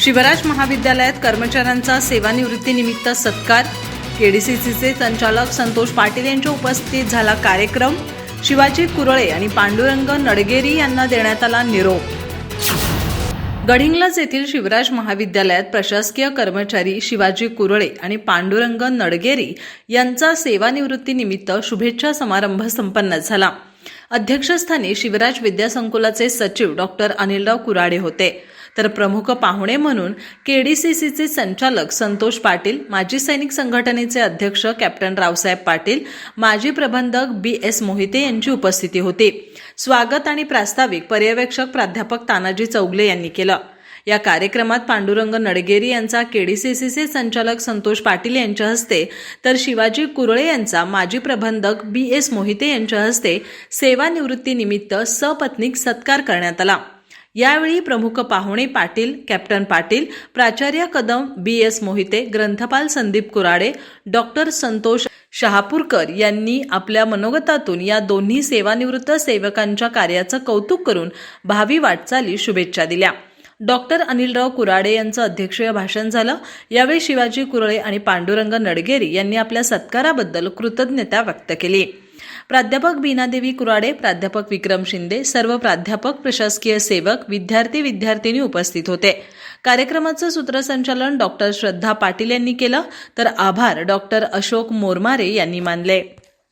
शिवराज महाविद्यालयात कर्मचाऱ्यांचा सेवानिवृत्तीनिमित्त सत्कार. केडीसीसीचे संचालक संतोष पाटील यांच्या उपस्थितीत झाला कार्यक्रम. शिवाजी कुरळे आणि पांडुरंग नडगेरी यांना देण्यात आला निरोप. गडिंग्लज येथील शिवराज महाविद्यालयात प्रशासकीय कर्मचारी शिवाजी कुरळे आणि पांडुरंग नडगेरी यांचा सेवानिवृत्तीनिमित्त शुभेच्छा समारंभ संपन्न झाला. अध्यक्षस्थानी शिवराज विद्यासंकुलाचे सचिव डॉक्टर अनिलराव कुराडे होते. तर प्रमुख पाहुणे म्हणून केडीसीसीचे संचालक संतोष पाटील माजी सैनिक संघटनेचे अध्यक्ष कॅप्टन रावसाहेब पाटील माजी प्रबंधक बी एस मोहिते यांची उपस्थिती होती. स्वागत आणि प्रास्ताविक पर्यवेक्षक प्राध्यापक तानाजी चौगले यांनी केलं. या कार्यक्रमात पांडुरंग नडगेरी यांचा केडीसीसीचे संचालक संतोष पाटील यांच्या हस्ते तर शिवाजी कुरळे यांचा माजी प्रबंधक बी एस मोहिते यांच्या हस्ते सेवानिवृत्तीनिमित्त सपत्नीक सत्कार करण्यात आला. यावेळी प्रमुख पाहुणे पाटील कॅप्टन पाटील प्राचार्य कदम बी एस मोहिते ग्रंथपाल संदीप कुराडे डॉक्टर संतोष शहापूरकर यांनी आपल्या मनोगतातून या दोन्ही सेवानिवृत्त सेवकांच्या कार्याचं कौतुक करून भावी वाटचाली शुभेच्छा दिल्या. डॉक्टर अनिलराव कुराडे यांचं अध्यक्षीय भाषण झालं. यावेळी शिवाजी कुरळे आणि पांडुरंग नडगेरी यांनी आपल्या सत्काराबद्दल कृतज्ञता व्यक्त केली. प्राध्यापक बीनादेवी कुराडे प्राध्यापक विक्रम शिंदे सर्व प्राध्यापक प्रशासकीय सेवक विद्यार्थी विद्यार्थिनी उपस्थित होते. कार्यक्रमाचं सूत्रसंचालन डॉक्टर श्रद्धा पाटील यांनी केलं तर आभार डॉक्टर अशोक मोरमारे यांनी मानले.